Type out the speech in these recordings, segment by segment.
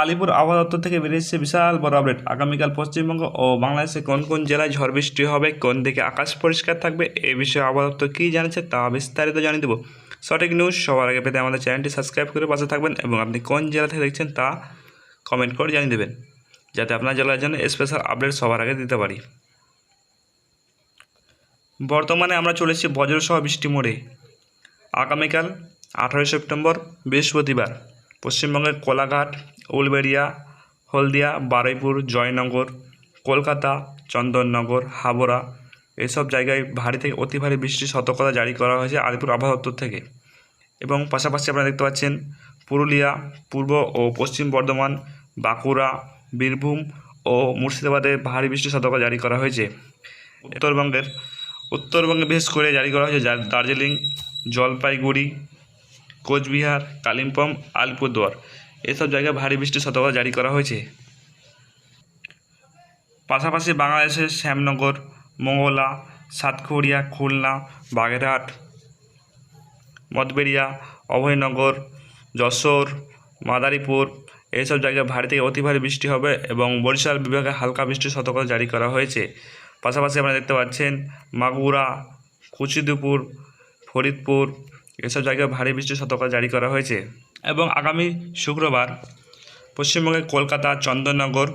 আলিপুর আবহাওয়া দপ্তর থেকে বেরিয়েছে বিশাল বড় আপডেট আগামীকাল পশ্চিমবঙ্গ ও বাংলাদেশে কোন কোন জেলায় ঝড় বৃষ্টি হবে, কোন দিকে আকাশ পরিষ্কার থাকবে, এ বিষয়ে আবহাওয়া দপ্তর কী জানিয়েছে তা বিস্তারিত জানিয়ে দেবো। সঠিক নিউজ সবার আগে পেতে আমাদের চ্যানেলটি সাবস্ক্রাইব করে পাশে থাকবেন এবং আপনি কোন জেলা থেকে দেখছেন তা কমেন্ট করে জানিয়ে দেবেন, যাতে আপনার জেলার জন্য স্পেশাল আপডেট সবার আগে দিতে পারি। বর্তমানে আমরা চলেছি বজ্রসহ বৃষ্টি মোড়ে। আগামীকাল আঠারোই সেপ্টেম্বর বৃহস্পতিবার পশ্চিমবঙ্গের কোলাঘাট উলবেড়িয়া, হলদিয়া, বারুইপুর, জয়নগর, কলকাতা, চন্দননগর, হাবড়া এসব জায়গায় ভারী থেকে অতি ভারী বৃষ্টির সতর্কতা জারি করা হয়েছে আলিপুর আবহাওয়া দপ্তর থেকে। এবং পাশাপাশি আপনারা দেখতে পাচ্ছেন পুরুলিয়া, পূর্ব ও পশ্চিম বর্ধমান, বাঁকুড়া, বীরভূম ও মুর্শিদাবাদে ভারী বৃষ্টির সতর্কতা জারি করা হয়েছে। উত্তরবঙ্গের, উত্তরবঙ্গে বিশেষ করে জারি করা হয়েছে দার্জিলিং, জলপাইগুড়ি, কোচবিহার, কালিম্পং, আলিপুরদুয়ার। এসব জায়গায় ভারী বৃষ্টির সতর্কতা জারি করা হয়েছে। পাশাপাশি বাংলাদেশের শ্যামনগর, মঙ্গলা সাতখড়িয়া খুলনা, বাগেরহাট, মঠবেড়িয়া, অভয়নগর, যশোর, মাদারীপুর এইসব জায়গায় ভারী থেকে অতি ভারী বৃষ্টি হবে এবং বরিশাল বিভাগে হালকা বৃষ্টির সতর্কতা জারি করা হয়েছে। পাশাপাশি আপনারা দেখতে পাচ্ছেন মাগুরা, কুচিদুপুর, ফরিদপুর এসব জায়গায় ভারী বৃষ্টির সতর্কতা জারি করা হয়েছে। এবং আগামী শুক্রবার পশ্চিমবঙ্গের কলকাতা, চন্দননগর,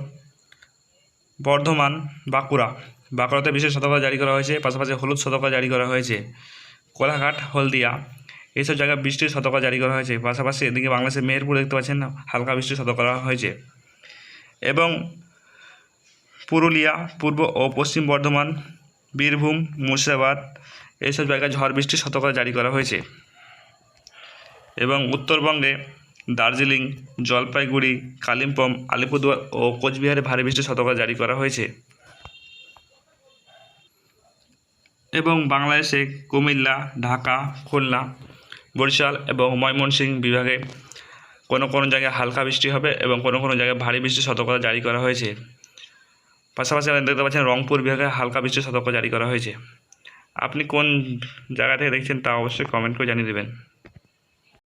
বর্ধমান, বাঁকুড়া, বাঁকুড়াতে বিশেষ সতর্কতা জারি করা হয়েছে, পাশাপাশি হলুদ সতর্কতা জারি করা হয়েছে, কোলাঘাট, হলদিয়া, এইসব জায়গায় বৃষ্টির সতর্কতা জারি করা হয়েছে, পাশাপাশি এদিকে বাংলাদেশের মেহেরপুর দেখতে পাচ্ছেন হালকা বৃষ্টির সতর্ক করা হয়েছে। এবং পুরুলিয়া, পূর্ব ও পশ্চিম বর্ধমান, বীরভূম, মুর্শিদাবাদ, এইসব জায়গায় ঝড় বৃষ্টির সতর্কতা জারি করা হয়েছে। এবং উত্তরবঙ্গে দার্জিলিং, জলপাইগুড়ি, কালিম্পং, আলিপুরদুয়ার ও কোচবিহারে ভারী বৃষ্টির সতর্কতা জারি করা হয়েছে। এবং বাংলাদেশে কুমিল্লা, ঢাকা, খুলনা, বরিশাল এবং ময়মনসিংহ বিভাগে কোনো কোনো জায়গায় হালকা বৃষ্টি হবে এবং কোনো কোনো জায়গায় ভারী বৃষ্টির সতর্কতা জারি করা হয়েছে। পাশাপাশি আপনি দেখতে পাচ্ছেন রংপুর বিভাগে হালকা বৃষ্টির সতর্ক জারি করা হয়েছে। আপনি কোন জায়গা থেকে দেখছেন তা অবশ্যই কমেন্ট করে জানিয়ে দেবেন।